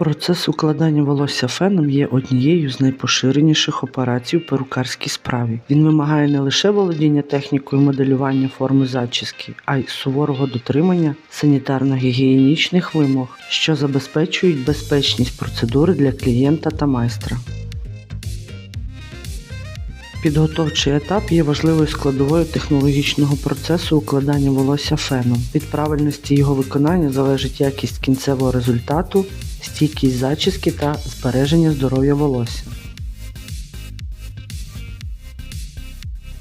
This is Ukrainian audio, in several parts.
Процес укладання волосся феном є однією з найпоширеніших операцій у перукарській справі. Він вимагає не лише володіння технікою моделювання форми зачіски, а й суворого дотримання санітарно-гігієнічних вимог, що забезпечують безпечність процедури для клієнта та майстра. Підготовчий етап є важливою складовою технологічного процесу укладання волосся феном. Від правильності його виконання залежить якість кінцевого результату, стійкість зачіски та збереження здоров'я волосся.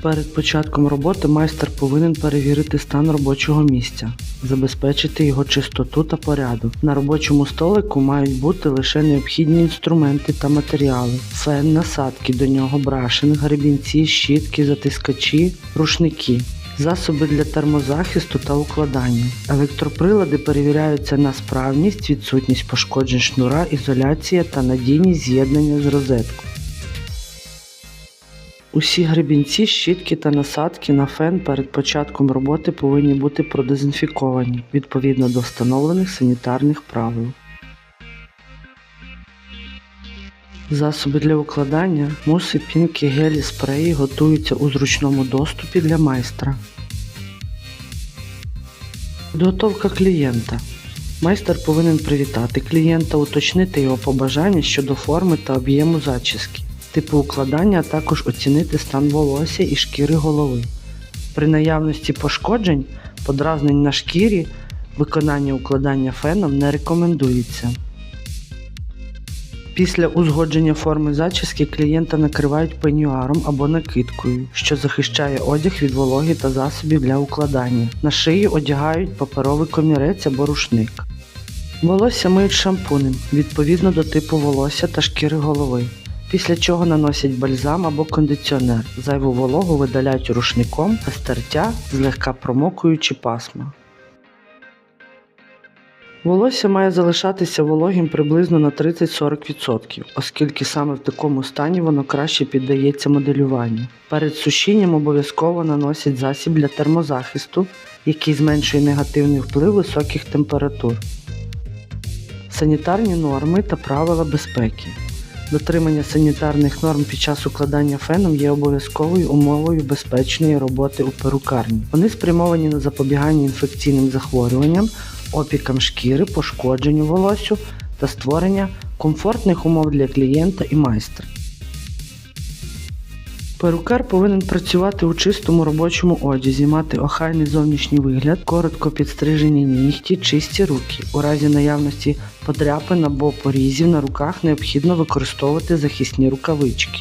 Перед початком роботи майстер повинен перевірити стан робочого місця, забезпечити його чистоту та порядок. На робочому столику мають бути лише необхідні інструменти та матеріали: фен, насадки до нього, брашинг, гребінці, щітки, затискачі, рушники. Засоби для термозахисту та укладання. Електроприлади перевіряються на справність, відсутність пошкоджень шнура, ізоляція та надійність з'єднання з розеткою. Усі гребінці, щітки та насадки на фен перед початком роботи повинні бути продезінфіковані відповідно до встановлених санітарних правил. Засоби для укладання, муси, пінки, гелі, спреї готуються у зручному доступі для майстра. Підготовка клієнта. Майстер повинен привітати клієнта, уточнити його побажання щодо форми та об'єму зачіски, типу укладання, а також оцінити стан волосся і шкіри голови. При наявності пошкоджень, подразнень на шкірі, виконання укладання феном не рекомендується. Після узгодження форми зачіски клієнта накривають пенюаром або накидкою, що захищає одяг від вологи та засобів для укладання. На шию одягають паперовий комірець або рушник. Волосся миють шампунем відповідно до типу волосся та шкіри голови. Після чого наносять бальзам або кондиціонер. Зайву вологу видаляють рушником та стертя, злегка промокуючи пасма. Волосся має залишатися вологим приблизно на 30-40%, оскільки саме в такому стані воно краще піддається моделюванню. Перед сушінням обов'язково наносять засіб для термозахисту, який зменшує негативний вплив високих температур. Санітарні норми та правила безпеки. Дотримання санітарних норм під час укладання феном є обов'язковою умовою безпечної роботи у перукарні. Вони спрямовані на запобігання інфекційним захворюванням, опікам шкіри, пошкодженню волосю та створення комфортних умов для клієнта і майстра. Перукар повинен працювати у чистому робочому одязі, мати охайний зовнішній вигляд, коротко підстрижені нігті, чисті руки. У разі наявності подряпин або порізів на руках необхідно використовувати захисні рукавички.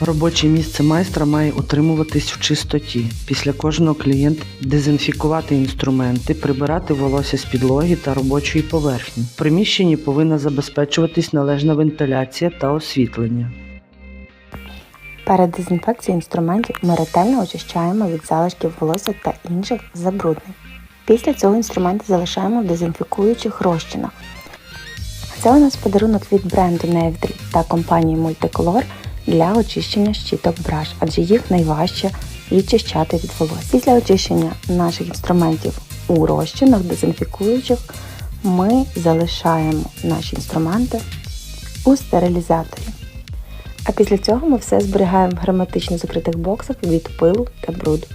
Робоче місце майстра має утримуватись в чистоті. Після кожного клієнта дезінфікувати інструменти, прибирати волосся з підлоги та робочої поверхні. В приміщенні повинна забезпечуватись належна вентиляція та освітлення. Перед дезінфекцією інструментів ми ретельно очищаємо від залишків волосся та інших забруднень. Після цього інструменти залишаємо в дезінфікуючих розчинах. Це у нас подарунок від бренду Невдрі та компанії Multicolor для очищення щіток браш, адже їх найважче відчищати від волосся. Після очищення наших інструментів у розчинах дезінфікуючих ми залишаємо наші інструменти у стерилізаторі. А після цього ми все зберігаємо в герметично закритих боксах від пилу та бруду.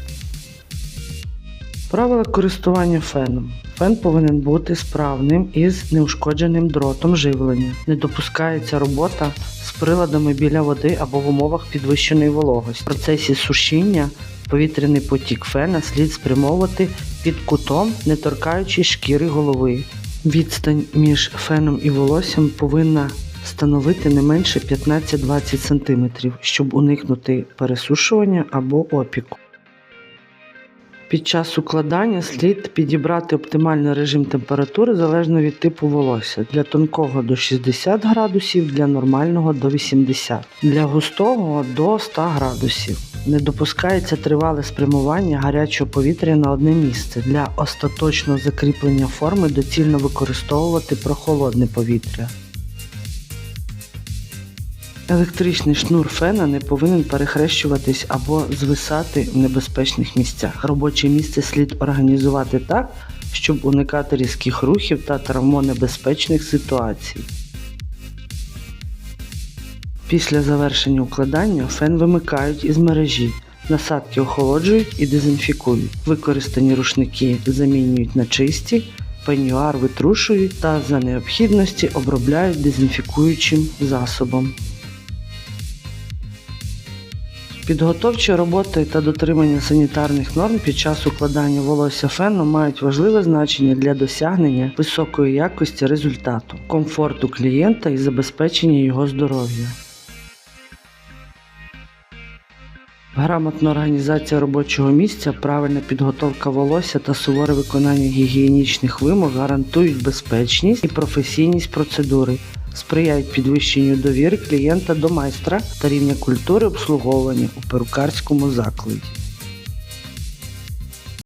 Правила користування феном. Фен повинен бути справним із неушкодженим дротом живлення. Не допускається робота з приладами біля води або в умовах підвищеної вологості. В процесі сушіння повітряний потік фена слід спрямовувати під кутом, не торкаючись шкіри голови. Відстань між феном і волоссям повинна становити не менше 15-20 см, щоб уникнути пересушування або опіку. Під час укладання слід підібрати оптимальний режим температури залежно від типу волосся. Для тонкого до 60 градусів, для нормального до 80, для густого до 100 градусів. Не допускається тривале спрямування гарячого повітря на одне місце. Для остаточного закріплення форми доцільно використовувати прохолодне повітря. Електричний шнур фена не повинен перехрещуватись або звисати в небезпечних місцях. Робоче місце слід організувати так, щоб уникати різких рухів та травмонебезпечних ситуацій. Після завершення укладання фен вимикають із мережі. Насадки охолоджують і дезінфікують. Використані рушники замінюють на чисті, пенюар витрушують та за необхідності обробляють дезінфікуючим засобом. Підготовчі роботи та дотримання санітарних норм під час укладання волосся фену мають важливе значення для досягнення високої якості результату, комфорту клієнта і забезпечення його здоров'я. Грамотна організація робочого місця, правильна підготовка волосся та суворе виконання гігієнічних вимог гарантують безпечність і професійність процедури, сприяють підвищенню довіри клієнта до майстра та рівня культури обслуговування у перукарському закладі.